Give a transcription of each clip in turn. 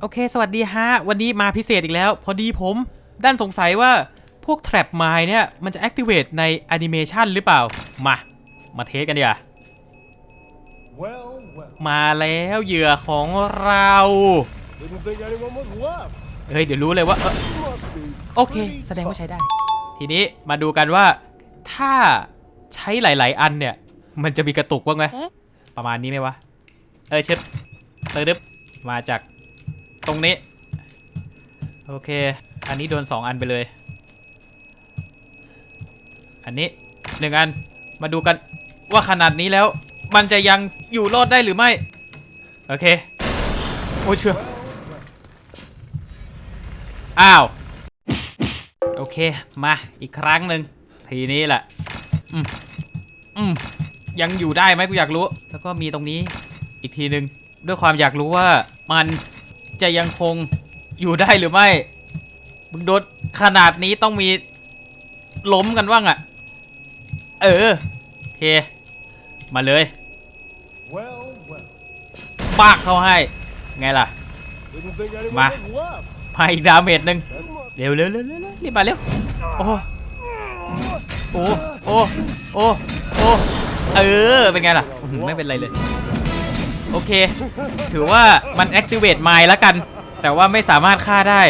โอเค สวัสดีฮะ วันนี้มาพิเศษอีกแล้ว พอดีผมด้านสงสัยว่าพวก trap m i n เนี่ย มันจะ activate ใน animation หรือเปล่า มา มาเทสกันดีกว่า Well, well. มาแล้วเหยื่อของเราเฮ้ย เดี๋ยวรู้เลยว่าเออโอเค แสดงว่าใช้ได้ ทีนี้มาดูกันว่าถ้าใช้หลาย ๆ อันเนี่ย มันจะมีกระตุกบ้างไหมประมาณนี้ไหมวะ เออเชิดเติดึบมาจาก ตรงนี้ โอเค อันนี้โดน 2 อันไปเลย อันนี้หนึ่งอันมาดูกันว่าขนาดนี้แล้ว มันจะยังอยู่รอดได้หรือไม่ โอเค โอ้เชื่ออ้าว โอเค มาอีกครั้งหนึ่งทีนี้แหละอืมอืมยังอยู่ได้ไหมกูอยากรู้ แล้วก็มีตรงนี้อีกทีหนึ่งด้วยความอยากรู้ว่ามัน จะยังคงอยู่ได้หรือไม่มึงโดนขนาดนี้ต้องมีล้มกันบ้างอะเออ โอเค มาเลย Well, well. ปากเข้าให้ ไงล่ะ Didn't think anyone Ma. was left. มาอีกดาเมจหนึ่ง That must เร็วเร็วเร็วเร็วเร็วรีบมาเร็ว โอ้โอ้โอ้โอ้โอ้เออ เป็นไงล่ะอื้อหือไม่เป็นไรเลย โอเค ถือว่ามัน activate mine แล้วกัน แต่ว่าไม่สามารถฆ่าได้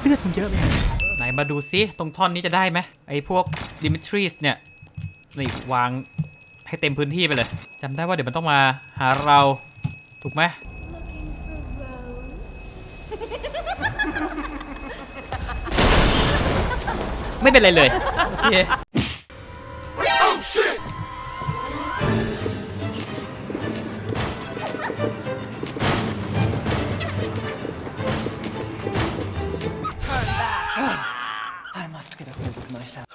เลือดมันเยอะเลยไหนมาดูซิ ตรงท่อนนี้จะได้ไหมไอ้พวก Dimitris เนี่ยนี่วางให้เต็มพื้นที่ไปเลยจำได้ว่าเดี๋ยวมันต้องมาหาเราถูกไหม Looking for Rose? ไม่เป็นไรเลยโอเค 助けてくれるのにさ